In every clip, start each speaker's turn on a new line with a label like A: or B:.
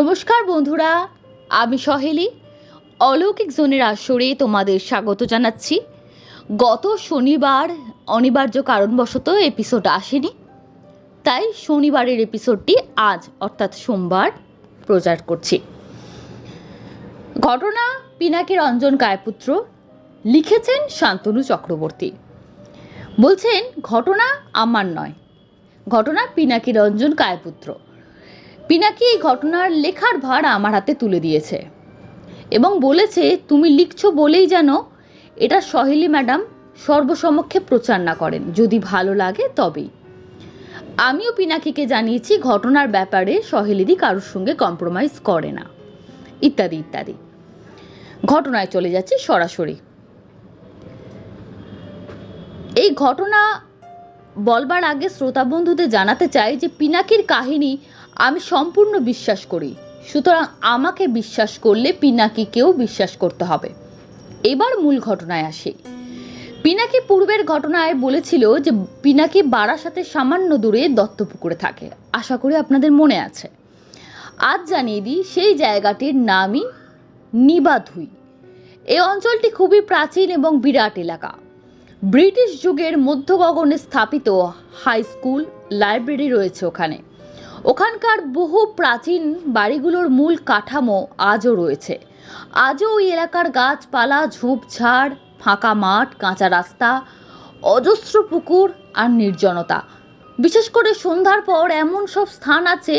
A: নমস্কার বন্ধুরা, আমি সহেলি। অলৌকিক জোনের আসরে তোমাদের স্বাগত জানাচ্ছি। গত শনিবার অনিবার্য কারণবশত এপিসোড আসেনি। তাই শনিবারের এপিসোডটি আজ, অর্থাৎ সোমবার, প্রচার করছি। ঘটনা পিনাকি রঞ্জন কায়পুত্র লিখেছেন শান্তনু চক্রবর্তী। বলছেন, ঘটনা আমার নয়। ঘটনা পিনাকি রঞ্জন কায়পুত্র। পিনাকি এই ঘটনার লেখার ভার আমার হাতে তুলে দিয়েছে এবং বলেছে, তুমি লিখছো বলেই যেন এটা সহেলি ম্যাডাম সর্বসমক্ষে প্রচার না করেন। যদি ভালো লাগে তবেই। আমিও পিনাকিকে জানিয়েছি, ঘটনার ব্যাপারে সহেলিদি কারোর সঙ্গে কম্প্রোমাইজ করে না। ইত্যাদি ইত্যাদি। ঘটনায় চলে যাচ্ছি সরাসরি। এই ঘটনা বলবার আগে শ্রোতা বন্ধুদের জানাতে চাই যে, পিনাকির কাহিনী আমি সম্পূর্ণ বিশ্বাস করি। সুতরাং আমাকে বিশ্বাস করলে পিনাকিকেও বিশ্বাস করতে হবে। এবার মূল ঘটনায় আসি। পিনাকি পূর্বের ঘটনায় বলেছিল যে পিনাকি বারাসাতে সামান্য দূরে দত্তপুকুরে থাকে। আশা করি আপনাদের মনে আছে। আজ জানিয়ে দিই, সেই জায়গাটির নামই নিবাধুই। এই অঞ্চলটি খুবই প্রাচীন এবং বিরাট এলাকা। ব্রিটিশ যুগের মধ্যগগনে স্থাপিত হাই স্কুল, লাইব্রেরি রয়েছে ওখানে। ওখানকার বহু প্রাচীন বাড়িগুলোর মূল কাঠামো আজও রয়েছে। আজও ওই এলাকার গাছপালা, ঝোপঝাড়, ফাঁকা মাঠ, কাঁচা রাস্তা, অজস্র পুকুর আর নির্জনতা। বিশেষ করে সন্ধ্যার পর এমন সব স্থান আছে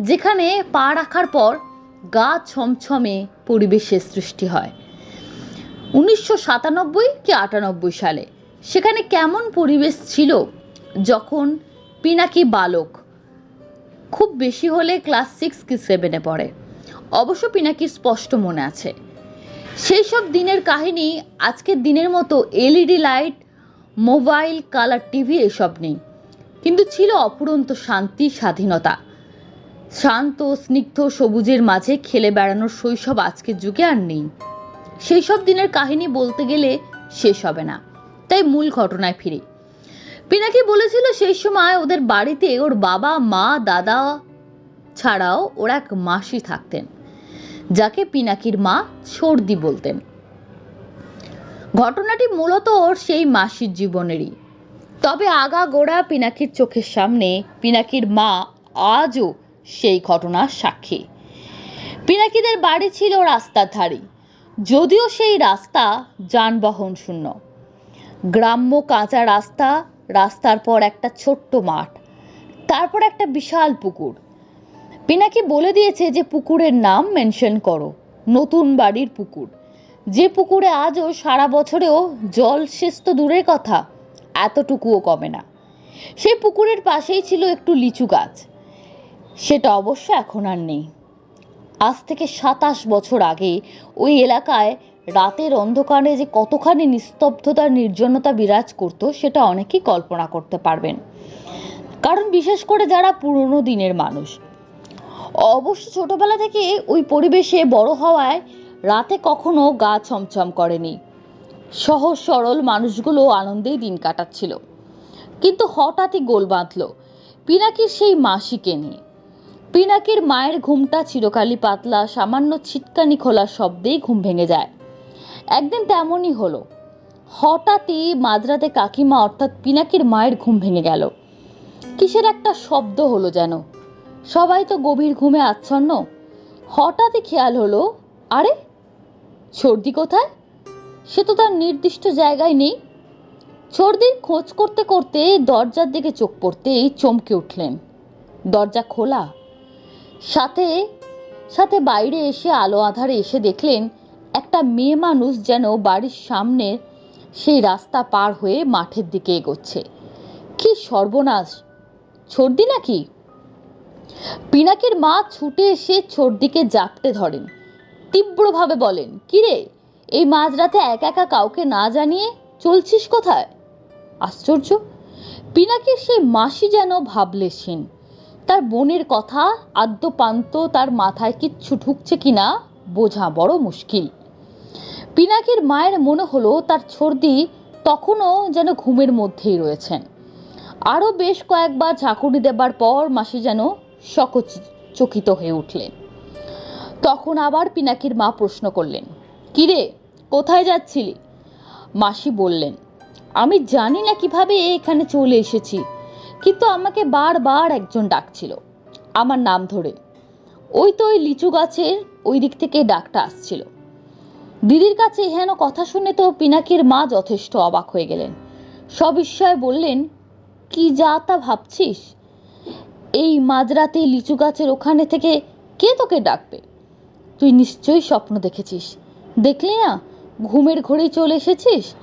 A: যেখানে পা রাখার পর গা ছমছমে পরিবেশের সৃষ্টি হয়। উনিশশো সাতানব্বই কি আটানব্বই সালে। সেখানে কেমন পরিবেশ ছিল যখন পিনাকি বালক খুব বেশি হলে ক্লাস সিক্স কি সেভেনে পড়ে। অবশ্য পিনাকির স্পষ্ট মনে আছে। সেই সব দিনের কাহিনী, আজকের দিনের মতো LED light, mobile, colour, TV এসব নেই। কিন্তু ছিল অপুরন্ত শান্তি, স্বাধীনতা। শান্ত, স্নিগ্ধ, সবুজের মাঝে খেলে বেড়ানোর শৈশব আজকের যুগে আর নেই। সেই সব দিনের কাহিনী বলতে গেলে শেষ হবে না। তাই মূল ঘটনায় ফিরি। পিনাকি বলেছিল সেই সময় ওদের বাড়িতে ওর বাবা, মা, দাদা ছাড়াও ওর এক মাসি থাকতেন, যাকে পিনাকির মা সর্দি বলতেন। ঘটনাটি মূলত ওর সেই মাসির জীবনেরই। তবে আগা গোড়া পিনাকির চোখের সামনে পিনাকির মা আজও সেই ঘটনার সাক্ষী। পিনাকিদের বাড়ি ছিল রাস্তার ধারে যদিও সেই রাস্তা যানবাহন শূন্য। গ্রাম্য কাঁচা রাস্তা রাস্তার পর একটা ছোট্ট মাঠ, তারপর একটা বিশাল পুকুর। পিনাকি বলে দিয়েছে যে পুকুরের নাম মেনশন করো, নতুন বাড়ির পুকুর। যে পুকুরে আজও সারা বছরেও জল শেষ তো দূরের কথা, এতটুকুও কমে না। সেই পুকুরের পাশেই ছিল একটু লিচু গাছ। সেটা অবশ্য এখন আর নেই। আজ থেকে সাতাশ বছর আগে ওই এলাকায় রাতের অন্ধকারে যে কতখানি নিস্তব্ধতার নির্জনতা বিরাজ করত, সেটা অনেকেই কল্পনা করতে পারবেন। কারণ বিশেষ করে যারা পুরনো দিনের মানুষ। অবশ্য ছোটবেলা থেকে ওই পরিবেশে বড় হওয়ায় রাতে কখনো গা ছমছম করেনি। সহজ, সরল মানুষগুলো আনন্দেই দিন কাটাচ্ছিল। কিন্তু হঠাৎই গোল বাঁধল পিনাকির সেই মাসিকে নিয়ে। পিনাকির মায়ের ঘুমটা চিরকালই পাতলা, সামান্য ছিটকানি খোলা শব্দেই ঘুম ভেঙে যায়। একদিন তেমনই হলো। হঠাৎই মাঝরাতে কাকিমা অর্থাৎ পিনাকির মায়ের ঘুম ভেঙে গেল। কিসের একটা শব্দ হলো যেন। সবাই তো গভীর ঘুমে আচ্ছন্ন। হঠাৎই খেয়াল হলো, আরে সর্দি কোথায়? সে তো তার নির্দিষ্ট জায়গায় নেই। সর্দির খোঁজ করতে করতে দরজার দিকে চোখ পড়তেই চমকে উঠলেন। দরজা খোলা। সাথে সাথে বাইরে এসে আলো আধারে এসে দেখলেন একটা মেয়ে মানুষ যেন বাড়ির সামনে সেই রাস্তা পার হয়ে মাঠের দিকে এগোচ্ছে। কি সর্বনাশ! ছর্দি নাকি? পিনাকির মা ছুটে এসে ছর্দিকে জাপটে ধরেন। তীব্রভাবে বলেন কিরে এই মাঝরাতে একা একা কাউকে না জানিয়ে চলছিস কোথায়? আশ্চর্য! পিনাকির সেই মাসি যেন ভাবলেছেন তার বোনের কথা আদ্যপান্ত তার মাথায় কিচ্ছু ঢুকছে কিনা বোঝা বড় মুশকিল। পিনাকির মায়ের মনে হলো তার ছর্দি তখনও যেন ঘুমের মধ্যেই রয়েছেন আরও বেশ কয়েকবার ঝাঁকুনি দেবার পর মাসি যেন সকচকিত হয়ে উঠলেন। তখন আবার পিনাকির মা প্রশ্ন করলেন, কিরে, কোথায় যাচ্ছিলি? মাসি বললেন, আমি জানি না কীভাবে এখানে চলে এসেছি, কিন্তু আমাকে বারবার একজন ডাকছিল, আমার নাম ধরে। ওই তো ওই লিচু গাছের ওই দিক থেকে ডাকটা আসছিল। দিদির কাছে হেন কথা শুনে তো পিনাকির মা যথেষ্ট অবাক হয়ে গেলেন। সবিস্ময়ে বললেন, কি যা তা ভাবছিস? এই মাঝরাতে লিচু গাছের ওখানে থেকে কে তোকে ডাকবে? তুই নিশ্চয়ই স্বপ্ন দেখেছিস। দেখলি না, ঘুমের ঘোরেই চলে এসেছিস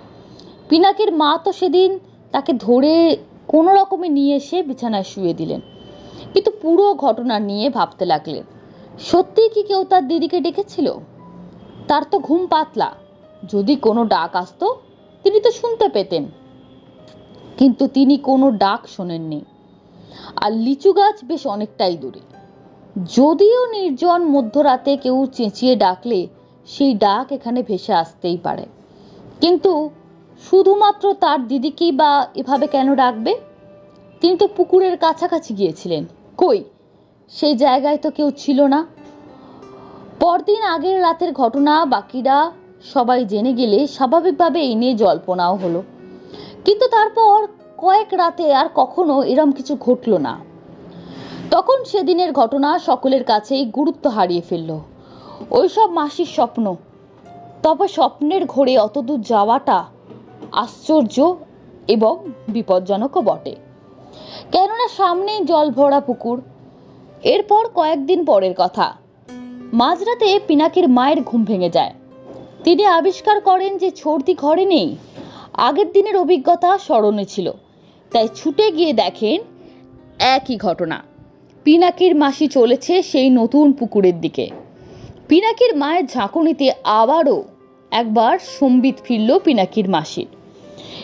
A: পিনাকির মা তো সেদিন তাকে ধরে কোনো রকমে নিয়ে এসে বিছানায় শুয়ে দিলেন। কিন্তু পুরো ঘটনা নিয়ে ভাবতে লাগলেন। সত্যিই কি কেউ তার দিদিকে ডেকেছিল? তার তো ঘুম পাতলা। যদি কোনো ডাক আসতো, তিনি তো শুনতে পেতেন। কিন্তু তিনি কোনো ডাক শোনেননি। আর লিচু গাছ বেশ অনেকটাই দূরে। যদিও নির্জন মধ্যরাতে কেউ চেঁচিয়ে ডাকলে, সেই ডাক এখানে ভেসে আসতেই পারে। কিন্তু শুধুমাত্র তার দিদিকেই বা এভাবে কেন ডাকবে? তিনি তো পুকুরের কাছাকাছি গিয়েছিলেন। কই? সেই জায়গায় তো কেউ ছিল না। পরদিন আগের রাতের ঘটনা বাকিরা সবাই জেনে গেলে স্বাভাবিকভাবে এই নিয়ে জল্পনাও হলো। কিন্তু তারপর কয়েক রাতে আর কখনো এরম কিছু ঘটলো না। তখন সেদিনের ঘটনা সকলের কাছেই গুরুত্ব হারিয়ে ফেলল। ওইসব মাসির স্বপ্ন। তবে স্বপ্নের ঘোরে অতদূর যাওয়াটা আশ্চর্য এবং বিপজ্জনকও বটে। কেননা সামনেই জল ভরা পুকুর। এরপর কয়েকদিন পরের কথা। মাঝরাতে পিনাকির মায়ের ঘুম ভেঙে যায়। তিনি আবিষ্কার করেন যে ছর্দি ঘরে নেই। আগের দিনের অভিজ্ঞতা স্মরণে ছিল। তাই ছুটে গিয়ে দেখেন একই ঘটনা। পিনাকির মাসি চলেছে সেই নতুন পুকুরের দিকে। পিনাকির মায়ের ঝাঁকুনিতে আবারও একবার সম্বিত ফিরল পিনাকির মাসির।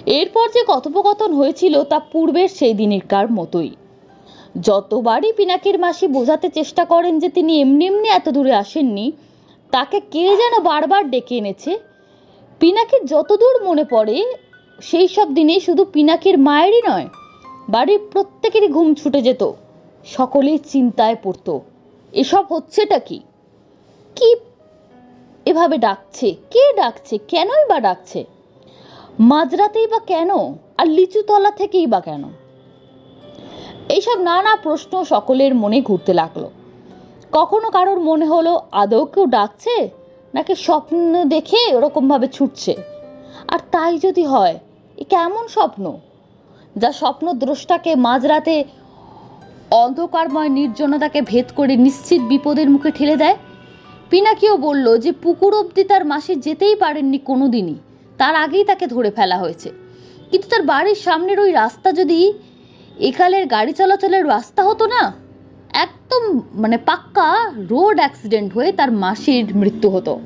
A: এরপর যে কথোপকথন হয়েছিল তা পূর্বের সেই দিনেরকার মতোই। যতবারই পিনাকির মাসি বোঝাতে চেষ্টা করেন যে তিনি এমনি এমনি এত দূরে আসেননি, তাকে কে যেন বারবার ডেকে এনেছে, পিনাকির যতদূর মনে পড়ে, সেই সব দিনে শুধু পিনাকির মায়েরই নয়, বাড়ির প্রত্যেকেরই ঘুম ছুটে যেত, সকলেই চিন্তায় পড়তো, এসব হচ্ছেটা কি? কি এভাবে ডাকছে? কে ডাকছে? কেনই বা ডাকছে? মাঝরাতেই বা কেন? আর লিচু তলা থেকেই বা কেন? এইসব নানা প্রশ্ন সকলের মনে ঘুরতে লাগল। কখনো কারোর মনে হলো, আদৌ কেউ ডাকছে? নাকি স্বপ্ন দেখে ওরকম ভাবে ছুটছে? আর তাই যদি হয়, এ কেমন স্বপ্ন? যা স্বপ্ন দ্রষ্টাকে মাঝরাতে অন্ধকারময় নির্জনতাকে ভেদ করে নিশ্চিত বিপদের মুখে ঠেলে দেয়? পিনাকিও বলল যে, পুকুর অবধি তার মাসি যেতেই পারেননি কোনোদিনই। তার আগেই তাকে ধরে ফেলা হয়েছে। কিন্তু তার বাড়ির সামনের ওই রাস্তা যদি একালের গাড়ি চলাচলের রাস্তা হতো না। একদম মানে পাক্কা রোড অ্যাক্সিডেন্ট হয়ে তার মাসির মৃত্যু হতো।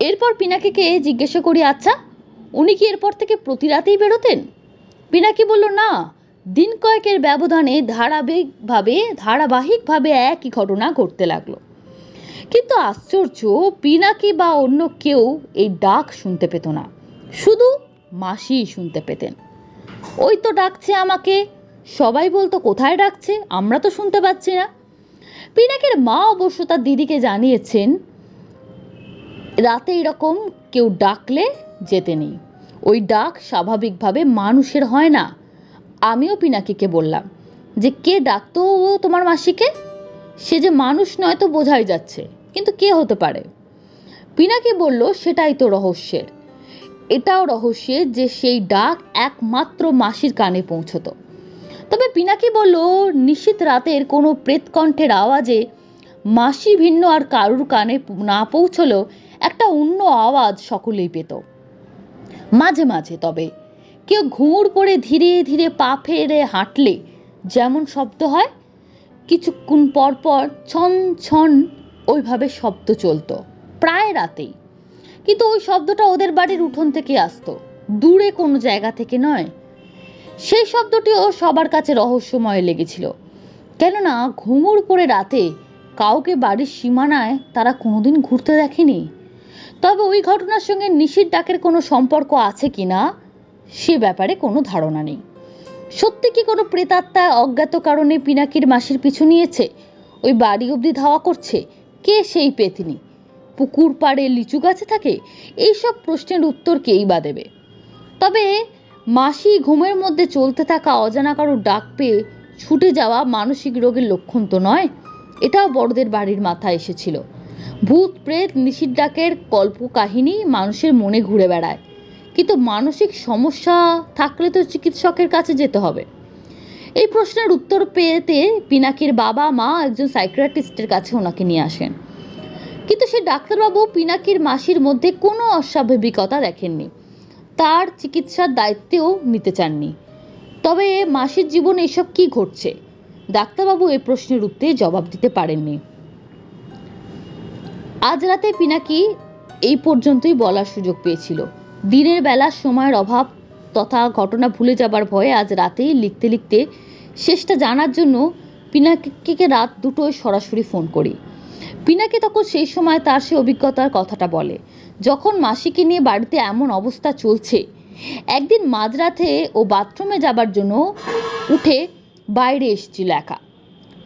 A: এরপর পিনাকিকে জিজ্ঞাসা করি আচ্ছা উনি কি এরপর থেকে প্রতি রাতেই বেরোতেন? পিনাকি বলল, না, দিন কয়েকের ব্যবধানে ধারাবাহিকভাবে ধারাবাহিকভাবে একই ঘটনা ঘটতে লাগল। কিন্তু আশ্চর্য, পিনাকি বা অন্য কেউ এই ডাক শুনতে পেত না। শুধু মাসিই শুনতে পেতেন। ওই তো ডাকছে আমাকে সবাই বলতো, কোথায় ডাকছে? আমরা তো শুনতে পাচ্ছি না। পিনাকের মা অবশ্য তার দিদিকে জানিয়েছেন, রাতে এরকম কেউ ডাকলে যেতে নেই। ওই ডাক স্বাভাবিকভাবে মানুষের হয় না। আমিও পিনাকিকে বললাম, যে কে ডাকতো ও তোমার মাসিকে? সে যে মানুষ নয় তো বোঝাই যাচ্ছে, কিন্তু কে হতে পারে? পিনাকি বলল, সেটাই তো রহস্যের। এটাও রহস্যের যে সেই ডাক একমাত্র মাসির কানে পৌঁছতো। তবে পিনাকি বলল, নিশ্চিত রাতের কোনো প্রেতকণ্ঠের আওয়াজে মাসি ভিন্ন আর কারুর কানে না পৌঁছলেও একটা অন্য আওয়াজ সকলেই পেত। মাঝে মাঝে তবে কেউ ঘুঙুর পরে ধীরে ধীরে পা ফেরে হাঁটলে যেমন শব্দ হয়, কিছুক্ষণ পর পর ছন ছন ওইভাবে শব্দ চলতো, প্রায় রাতেই। কিন্তু ওই শব্দটা ওদের বাড়ির উঠোন থেকে আসতো, দূরে কোনো জায়গা থেকে নয়। সেই শব্দটিও সবার কাছে রহস্যময় লেগেছিল। কেননা ঘুঙুর পরে রাতে কাউকে বাড়ির সীমানায় তারা কোনোদিন ঘুরতে দেখেনি। তবে ওই ঘটনার সঙ্গে নিশির ডাকের কোনো সম্পর্ক আছে কিনা, সে ব্যাপারে কোনো ধারণা নেই। সত্যি কি কোনো প্রেতাত্মা অজ্ঞাত কারণে পিনাকির মাসির পিছু নিয়েছে? ওই বাড়ি অবধি ধাওয়া করছে? কে সেই পেতনি? পুকুর পাড়ে লিচু গাছে থাকে? এইসব প্রশ্নের উত্তর কেই বা দেবে? তবে মাসি ঘুমের মধ্যে চলতে থাকা অজানা কারও ডাক পেয়ে ছুটে যাওয়া মানসিক রোগের লক্ষণ তো নয়, এটাও বড়দের বাড়ির মাথায় এসেছিল। ভূত, প্রেত, নিশির ডাকের কল্প কাহিনী মানুষের মনে ঘুরে বেড়ায়। কিন্তু মানসিক সমস্যা থাকলে তো চিকিৎসকের কাছে যেতে হবে। এই প্রশ্নের উত্তর পেতে পিনাকির বাবা মা একজন সাইকিয়াট্রিস্টের কাছে ওনাকে নিয়ে আসেন। কিন্তু সে ডাক্তারবাবু পিনাকির মাসির মধ্যে কোনো অস্বাভাবিকতা দেখেননি। তার চিকিৎসার দায়িত্বেও নিতে চাননি। তবে মাসির জীবনে এসব কি ঘটছে? ডাক্তারবাবু এ প্রশ্নের উত্তরে জবাব দিতে পারেননি। আজ রাতে পিনাকি এই পর্যন্তই বলার সুযোগ পেয়েছিল। দিনের বেলা সময়ের অভাব তথা ঘটনা ভুলে যাবার ভয়ে আজ রাতেই লিখতে লিখতে শেষটা জানার জন্য পিনাকিকে রাত দুটোয় সরাসরি ফোন করি। পিনাকি তখন সেই সময় তার সে অভিজ্ঞতার কথাটা বলে। যখন মাসিকে নিয়ে বাড়িতে এমন অবস্থা চলছে, একদিন মাঝরাতে ও বাথরুমে যাবার জন্য উঠে বাইরে এসেছিল একা।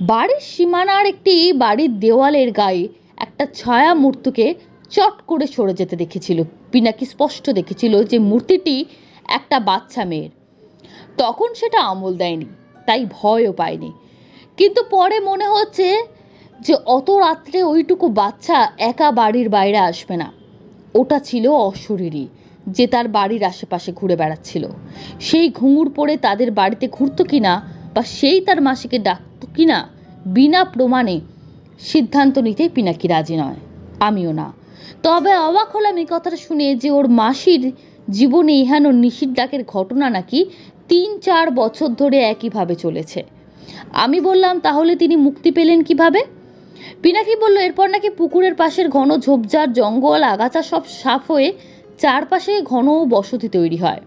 A: বাড়ির সীমানার একটি বাড়ির দেওয়ালের গায়ে একটা ছায়া মূর্তিকে চট করে সরে যেতে দেখেছিল। পিনাকি স্পষ্ট দেখেছিল যে মূর্তিটি একটা বাচ্চা মেয়ের। তখন সেটা আমল দেয়নি, তাই ভয়ও পায়নি। কিন্তু পরে মনে হচ্ছে যে অত রাত্রে ওইটুকু বাচ্চা একা বাড়ির বাইরে আসবে না। ওটা ছিল অশরীরী, যে তার বাড়ির আশেপাশে ঘুরে বেড়াচ্ছিল। সেই ঘুঙুর পরে তাদের বাড়িতে ঘুরতো কিনা বা সেই তার মাসিকে ডাকতো কিনা, বিনা প্রমাণে সিদ্ধান্ত নিতে পিনাকি রাজি নয়। আমিও না। তবে অবাক হলাম এই কথাটা শুনে যে ওর মাসির জীবনে ইহানো নিশির ডাকের ঘটনা নাকি তিন চার বছর ধরে একইভাবে চলেছে। আমি বললাম, তাহলে তিনি মুক্তি পেলেন কীভাবে? পিনাকি বলল, এরপর নাকি পুকুরের পাশের ঘন ঝোপঝাড়, জঙ্গল, আগাছা সব সাফ হয়ে চারপাশে ঘন বসতি তৈরি হয়।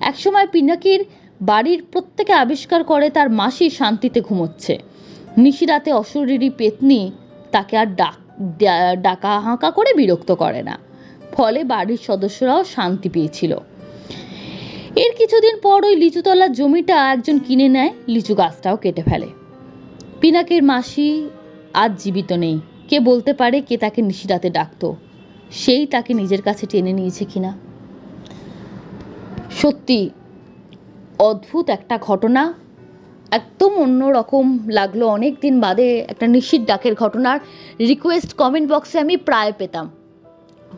A: একসময় পিনাকির বাড়ির প্রত্যেকে আবিষ্কার করে তার মাসি শান্তিতে ঘুমোচ্ছে। নিশিরাতে অশরীরী পেতনি তাকে আর ডাক ডাকা হাঁকা করে বিরক্ত করে না। ফলে বাড়ির সদস্যরাও শান্তি পেয়েছিল। এর কিছুদিন পর ওই লিচুতলার জমিটা একজন কিনে নেয়, লিচু গাছটাও কেটে ফেলে। পিনাকের মাসি আজ জীবিত নেই। কে বলতে পারে কে তাকে নিশিরাতে ডাকতো? সেই তাকে নিজের কাছে টেনে নিয়েছে কিনা? সত্যি, অদ্ভুত একটা ঘটনা। একদম অন্যরকম লাগল অনেক দিন বাদে একটা নিশির ডাকের ঘটনার রিকোয়েস্ট কমেন্ট বক্সে আমি প্রায় পেতাম।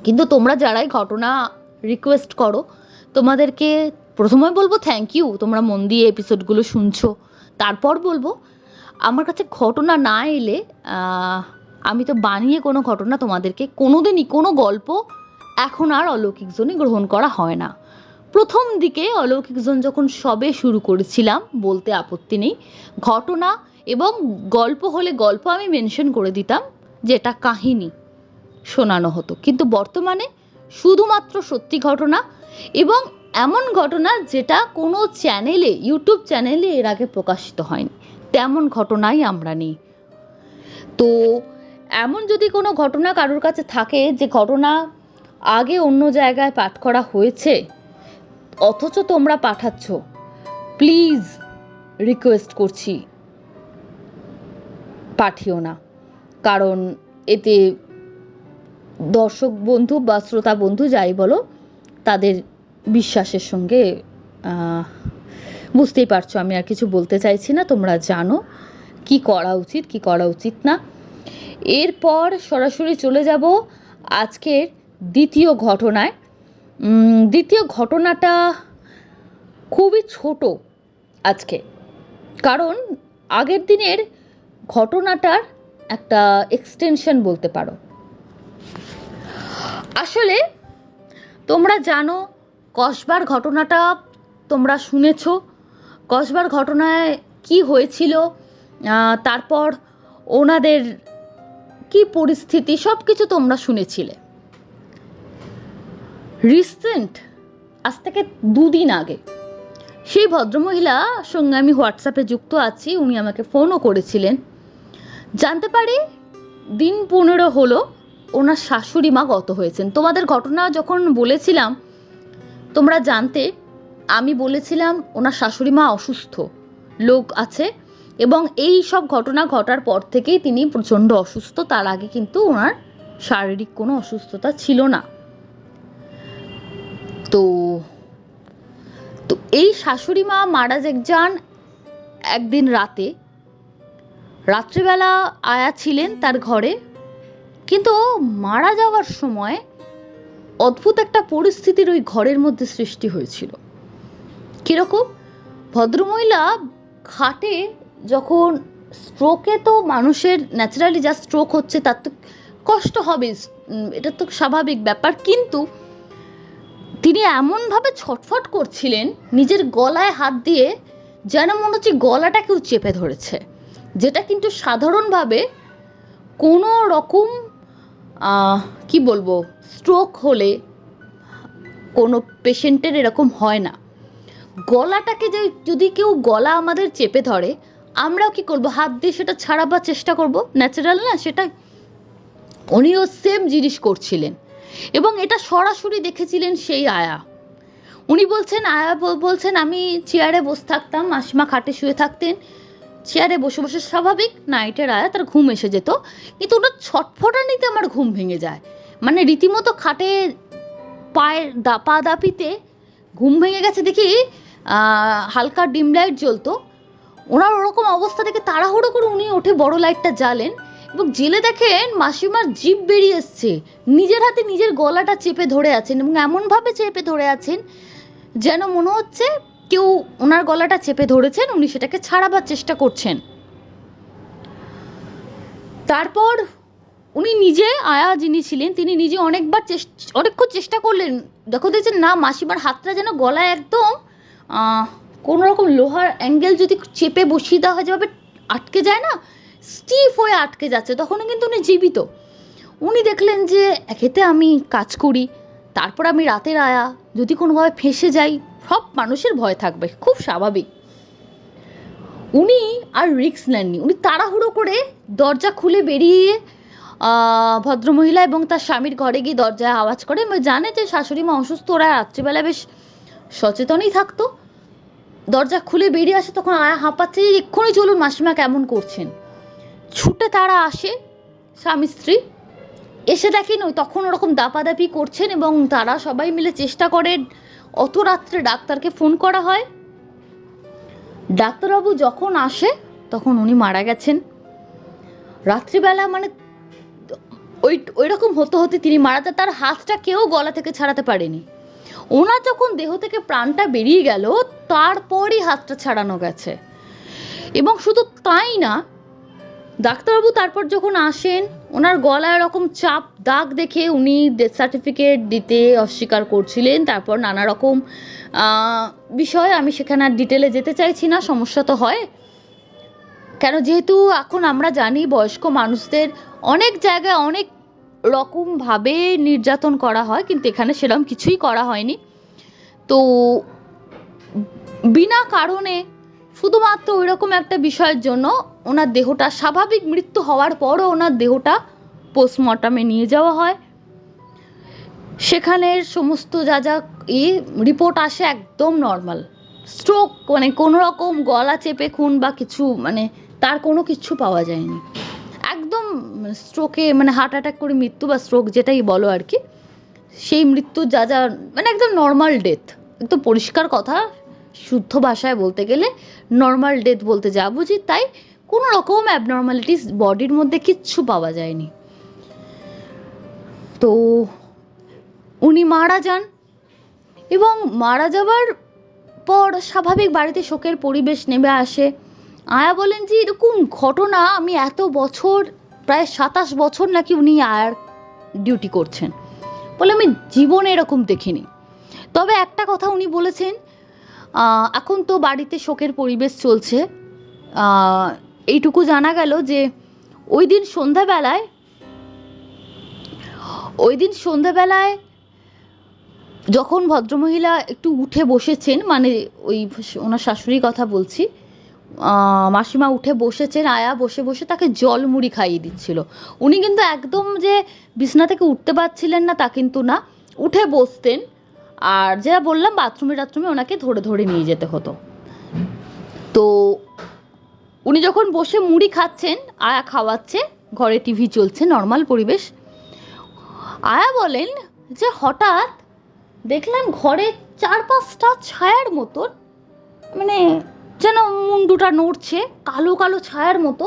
A: কিন্তু তোমরা যারাই ঘটনা রিকোয়েস্ট করো, তোমাদেরকে প্রথমে বলব থ্যাংক ইউ তোমরা মন দিয়ে এপিসোডগুলো শুনছো। তারপর বলব আমার কাছে ঘটনা না এলে আমি তো বানিয়ে কোনো ঘটনা তোমাদেরকে কোনোদিনই কোনো গল্প এখন আর অলৌকিক জোনে গ্রহণ করা হয় না। প্রথম দিকে অলৌকিক জোন যখন সবে শুরু করেছিলাম, বলতে আপত্তি নেই। ঘটনা এবং গল্প হলে গল্প আমি মেনশন করে দিতাম, যেটা কাহিনী শোনানো হতো। কিন্তু বর্তমানে শুধুমাত্র সত্যি ঘটনা এবং এমন ঘটনা যেটা কোনো চ্যানেলে, ইউটিউব চ্যানেলে এর আগে প্রকাশিত হয়নি। তেমন ঘটনাই আমরা নিই। তো এমন যদি কোনো ঘটনা কারোর কাছে থাকে যে ঘটনা আগে অন্য জায়গায় পাঠ করা হয়েছে, অথচ তোমরা পাঠাচ্ছ, প্লিজ রিকোয়েস্ট করছি পাঠিও না। কারণ এতে দর্শক বন্ধু বা শ্রোতা বন্ধু যাই বলো, তাদের বিশ্বাসের সঙ্গে বুঝতেই পারছ, আমি আর কিছু বলতে চাইছি না, তোমরা জানো কি করা উচিত, কি করা উচিত না। এরপর সরাসরি চলে যাব আজকের দ্বিতীয় ঘটনায়। দ্বিতীয় ঘটনাটা খুবই ছোট আজকে, কারণ আগের দিনের ঘটনাটার একটা এক্সটেনশন বলতে পারো। আসলে তোমরা জানো, কসবার ঘটনাটা তোমরা শুনেছো কসবার ঘটনায় কি হয়েছিল তারপর ওনাদের কি পরিস্থিতি সব কিছু তোমরা শুনেছিলে। রিসেন্ট আজ থেকে দুদিন আগে, সেই ভদ্রমহিলার সঙ্গে আমি হোয়াটসঅ্যাপে যুক্ত আছি, উনি আমাকে ফোনও করেছিলেন। জানতে পারি দিন পনেরো হলো ওনার শাশুড়ি মা গত হয়েছেন। তোমাদের ঘটনা যখন বলেছিলাম, তোমরা জানতে আমি বলেছিলাম ওনার শাশুড়ি মা অসুস্থ, লোক আছে, এবং এই সব ঘটনা ঘটার পর থেকেই তিনি প্রচণ্ড অসুস্থ, তার আগে কিন্তু ওনার শারীরিক কোনো অসুস্থতা ছিল না। তো তো এই শাশুড়ি মা মারা যান একদিন রাতে, রাত্রিবেলা আয়া ছিলেন তার ঘরে, কিন্তু মারা যাওয়ার সময় অদ্ভুত একটা পরিস্থিতির ওই ঘরের মধ্যে সৃষ্টি হয়েছিল। কীরকম? ভদ্রমহিলা খাটে যখন স্ট্রোকে তো মানুষের ন্যাচারালি যা স্ট্রোক হচ্ছে তার তো কষ্ট হবে এটা তো স্বাভাবিক ব্যাপার। কিন্তু তিনি এমনভাবে ছটফট করছিলেন, নিজের গলায় হাত দিয়ে যেন মনে হচ্ছে গলাটা কেউ চেপে ধরেছে, যেটা কিন্তু সাধারণভাবে কোনো রকম কি বলব স্ট্রোক হলে কোনো পেশেন্টের এরকম হয় না। গলাটাকে যে যদি কেউ গলা আমাদের চেপে ধরে, আমরাও কি করব? হাত দিয়ে সেটা ছাড়াবার চেষ্টা করব? ন্যাচারাল না সেটাই উনিও সেম জিনিস করছিলেন। এবং এটা সরাসরি দেখেছিলেন সেই আয়া। উনি বলছেন, আয়া বলছেন, আমি চেয়ারে বসে থাকতাম, মাসিমা খাটে শুয়ে থাকতেন। চেয়ারে বসে বসে স্বাভাবিক নাইটের আয়া, তার ঘুম এসে যেত। কিন্তু ওটা ছটফটানিতে আমার ঘুম ভেঙে যায়। মানে রীতিমতো খাটে পায়ের দাপা দাপিতে ঘুম ভেঙে গেছে দেখি হালকা ডিম লাইট জ্বলতো। ওনার ওরকম অবস্থা দেখে তাড়াহুড়ো করে উনি উঠে বড় লাইটটা জ্বালেন এবং জেলে দেখেন মাসিমার জিভ বেরিয়ে এসছে। নিজের হাতে নিজের গলাটা চেপে ধরে আছেন এবং এমনভাবে চেপে ধরে আছেন যেন মনে হচ্ছে কেউ ওনার গলাটা চেপে ধরেছেন, উনি সেটাকে ছাড়াবার চেষ্টা করছেন। তারপর উনি নিজে আয়া যিনি ছিলেন, তিনি নিজে অনেকবার চেষ্টা অনেকক্ষণ চেষ্টা করলেন। দেখো দেখছেন না, মাসিমার হাতটা যেন গলায় একদম কোনো রকম লোহার অ্যাঙ্গেল যদি চেপে বসিয়ে দেওয়া হয়, যেভাবে আটকে যায় না স্টিফ হয়ে আটকে যাচ্ছে, তখনও কিন্তু উনি জীবিত। উনি দেখলেন যে, একেতে আমি কাজ করি, তারপর আমি রাতের আয়া, যদি কোনোভাবে ফেঁসে যাই, সব মানুষের ভয় থাকবে, খুব স্বাভাবিক। উনি আর রিক্স নেননি, উনি তাড়াহুড়ো করে দরজা খুলে বেরিয়ে ভদ্রমহিলা এবং তার স্বামীর ঘরে গিয়ে দরজায় আওয়াজ করে, জানে যে শাশুড়ি মা অসুস্থ, ওরা রাত্রিবেলা বেশ সচেতনই থাকতো। দরজা খুলে বেরিয়ে আসে তখন আয়া হাঁপাচ্ছে যে এক্ষুনি চলুন মাসিমা কেমন করছেন। ছুটে তারা আসে স্বামী স্ত্রী। এসে দেখেন ওই তখন ওরকম দাপাদাপি করছেন এবং তারা সবাই মিলে চেষ্টা করেন অত রাত্রে ডাক্তারকে ফোন করা হয়। ডাক্তারবাবু যখন আসে তখন উনি মারা গেছেন। রাত্রিবেলা মানে ওই ওই রকম হতে হতে তিনি মারা যায় তার হাতটা কেউ গলা থেকে ছাড়াতে পারেনি। ওনার যখন দেহ থেকে প্রাণটা বেরিয়ে গেল, তারপরই হাতটা ছাড়ানো গেছে। এবং শুধু তাই না, ডাক্তারবাবু তারপর যখন আসেন, ওনার গলায় এরকম চাপ, দাগ দেখে উনি ডেথ সার্টিফিকেট দিতে অস্বীকার করছিলেন। তারপর নানা রকম বিষয় আমি সেখানে আর ডিটেলে যেতে চাইছি না, সমস্যা তো হয়। কেন, যেহেতু এখন আমরা জানি বয়স্ক মানুষদের অনেক জায়গায় অনেক রকম ভাবে নির্যাতন করা হয়, কিন্তু এখানে সেরকম কিছুই করা হয়নি। তো বিনা কারণে শুধুমাত্র ওইরকম একটা বিষয়ের জন্য ওনার দেহটা, স্বাভাবিক মৃত্যু হওয়ার পরও ওনার দেহটা পোস্টমর্টমে নিয়ে যাওয়া হয়। সেখানের সমস্ত যা যা ই রিপোর্ট আসে একদম নর্মাল স্ট্রোক মানে কোনো রকম গলা চেপে, খুন বা কিছু মানে তার কোনো কিছু পাওয়া যায়নি। স্ট্রোকে মানে হার্ট অ্যাটাক করে মৃত্যু বা স্ট্রোক যেটাই বলো আর কি, সেই মৃত্যু যা যা মানে একদম নর্মাল ডেথ একদম পরিষ্কার কথা, শুদ্ধ ভাষায় বলতে গেলে নর্মাল ডেথ বলতে যা বুঝি, তাই কোনো রকম অ্যাবনর্মালিটিস বডির মধ্যে কিচ্ছু পাওয়া যায়নি। তো উনি মারা যান এবং মারা যাওয়ার পর স্বাভাবিক বাড়িতে শোকের পরিবেশ নেমে আসে। আয়া বলেন যে, এরকম ঘটনা আমি এত বছর প্রায় সাতাশ বছর নাকি উনি আয়ার ডিউটি করছেন। বলে আমি জীবনে এরকম দেখিনি। তবে একটা কথা উনি বলেছেন এখন তো বাড়িতে শোকের পরিবেশ চলছে। এইটুকু জানা গেল যে ওই দিন সন্ধ্যাবেলায়, ওই দিন সন্ধ্যাবেলায় যখন ভদ্রমহিলা একটু উঠে বসেছেন মানে ওই ওনার শাশুড়ির কথা বলছি মাসিমা উঠে বসেছেন আয়া বসে বসে তাকে জল মুড়ি খাইয়ে দিচ্ছিল। উনি কিন্তু একদম যে বিছনা থেকে উঠতে পারছিলেন না তা কিন্তু না। উঠে বসতেন, আর যেটা বললাম বাথরুমে টাথরুমে ওনাকে ধরে ধরে নিয়ে যেতে হতো। তো উনি যখন বসে মুড়ি খাচ্ছেন, আয়া খাওয়াচ্ছে, ঘরে টিভি চলছে, নর্মাল পরিবেশ। আয়া বলেন যে হঠাৎ দেখলাম ঘরে চার পাঁচটা ছায়ার মতন মানে যেন মুন্ডুটা নড়ছে, কালো কালো ছায়ার মতো।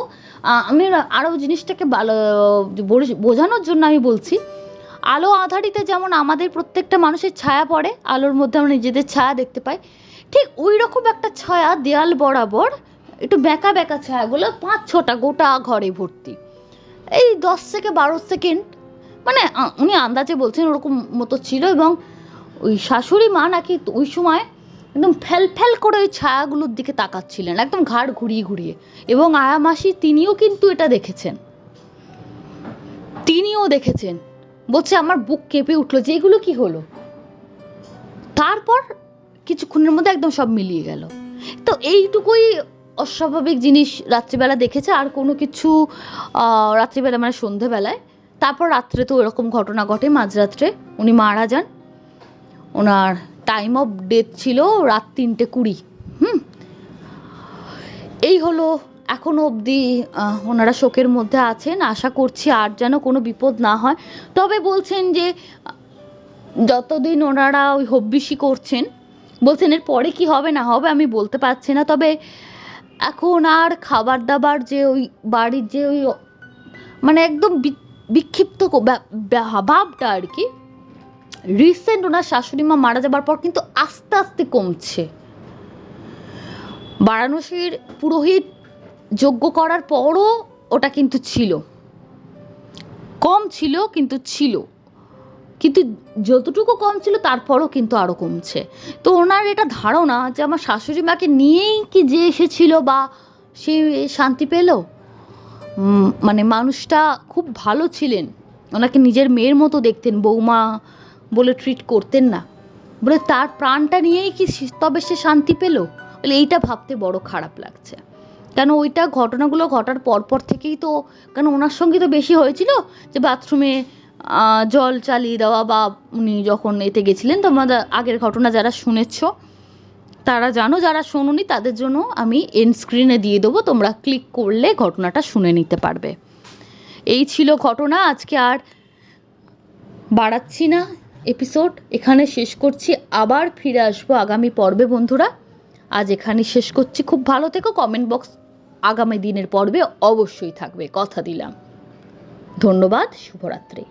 A: আমি আরও জিনিসটাকে বোঝানোর জন্য আমি বলছি, আলো আধারিতে যেমন আমাদের প্রত্যেকটা মানুষের ছায়া পড়ে, আলোর মধ্যে আমরা নিজেদের ছায়া দেখতে পাই, ঠিক ওই রকম একটা ছায়া দেয়াল বরাবর, একটু বেঁকা বেঁকা ছায়াগুলো পাঁচ ছটা গোটা ঘরে ভর্তি। এই দশ থেকে বারো সেকেন্ড মানে উনি আন্দাজে বলছেন ওরকম মতো ছিল এবং ওই শাশুড়ি মা নাকি ওই সময় একদম ফেল ফেল করে ওই ছায়াগুলোর দিকে তাকাচ্ছিলেন, একদম ঘাড় ঘুরিয়ে ঘুরিয়ে। এবং আয়া মাসি তিনিও কিন্তু এটা দেখেছেন। তিনিও দেখেছেন। বলছে, আমার বুক কেঁপে উঠল যে, এগুলো কি হলো? তারপর কিছুক্ষণের মধ্যে একদম সব মিলিয়ে গেল। তো এইটুকুই অস্বাভাবিক জিনিস রাত্রিবেলা দেখেছে, আর কোনো কিছু রাত্রিবেলা মানে সন্ধেবেলায়। তারপর রাত্রে তো এরকম ঘটনা ঘটে, মাঝরাত্রে। উনি মারা যান। ওনার টাইম অফ ডেথ ছিল রাত তিনটে কুড়ি। হুম? এই হলো এখনও অবধি ওনারা শোকের মধ্যে আছেন। আশা করছি আর যেন কোনো বিপদ না হয়। তবে বলছেন যে, যতদিন ওনারা ওই হব্বিসি করছেন, বলছেন এর পরে কি হবে না হবে আমি বলতে পারছি না। তবে এখন আর খাবার দাবার যে ওই বাড়ির যে ওই মানে একদম বিক্ষিপ্ত ভাবটা আর কি রিসেন্ট ওনার শাশুড়ি মা মারা যাবার পর কিন্তু আস্তে আস্তে কমছে। বারাণসীর পুরোহিত যজ্ঞ করার পরও ওটা কিন্তু ছিল। কম ছিল, কিন্তু ছিল। কিন্তু যতটুকু কম ছিল, তারপরও কিন্তু আরও কমছে। তো ওনার এটা ধারণা যে আমার শাশুড়ি মাকে নিয়েই কি যে এসেছিল বা সে শান্তি পেল? মানে মানুষটা খুব ভালো ছিলেন। ওনাকে নিজের মেয়ের মতো দেখতেন, বৌমা বলে ট্রিট করতেন না। বলে তার প্রাণটা নিয়েই কি তবে সে শান্তি পেল? বলে এইটা ভাবতে বড় খারাপ লাগছে। কেন ওইটা ঘটনাগুলো ঘটার পরপর থেকেই তো কেন ওনার সঙ্গে তো বেশি হয়েছিল যে বাথরুমে জল চালিয়ে দেওয়া বা উনি যখন এতে গেছিলেন তোমাদের আগের ঘটনা যারা শুনেছ, তারা জানো, যারা শোনোনি তাদের জন্য আমি এন্ড স্ক্রিনে দিয়ে দেবো, তোমরা ক্লিক করলে ঘটনাটা শুনে নিতে পারবে। এই ছিল ঘটনা, আজকে আর বাড়াচ্ছি না। এপিসোড এখানে শেষ করছি। আবার ফিরে আসব আগামী পর্বে, বন্ধুরা। আজ এখানে শেষ করছি। খুব ভালো থেকো। কমেন্ট বক্স আগামী দিনের পর্বে অবশ্যই থাকবে। কথা দিলাম। ধন্যবাদ। শুভরাত্রি।